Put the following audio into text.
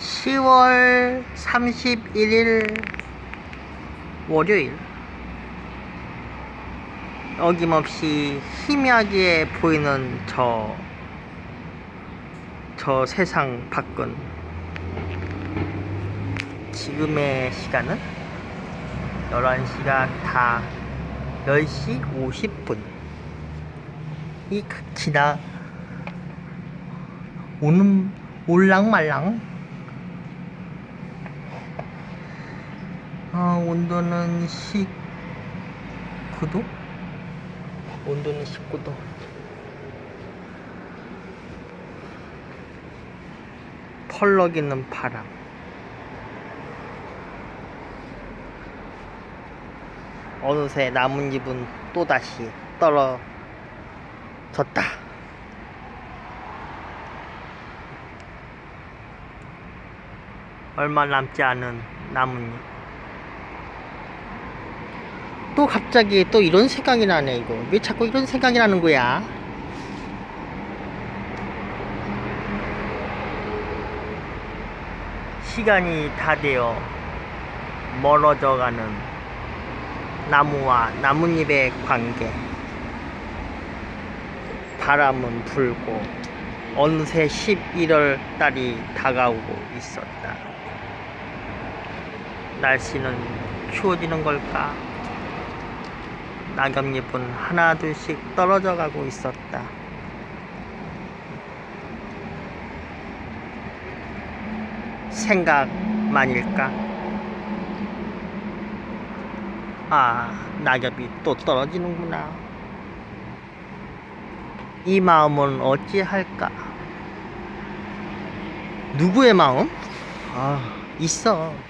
10월 31일 월요일. 어김없이 희미하게 보이는 저, 저 세상 밖은 지금의 시간은 11시가 다 10시 50분. 이 극히나 오는 올랑말랑 어, 온도는 19도? 온도는 19도. 펄럭이는 바람. 어느새 나뭇잎은 또다시 떨어졌다. 얼마 남지 않은 나뭇잎 또 갑자기 또 이런 생각이 나네 이거. 왜 자꾸 이런 생각이 나는 거야? 시간이 다 되어 멀어져 가는 나무와 나뭇잎의 관계. 바람은 불고 어느새 11월 달이 다가오고 있었다. 날씨는 추워지는 걸까 낙엽잎은 하나 둘씩 떨어져 가고 있었다. 생각만일까? 아, 낙엽이 또 떨어지는구나. 이 마음은 어찌할까? 누구의 마음? 아, 있어.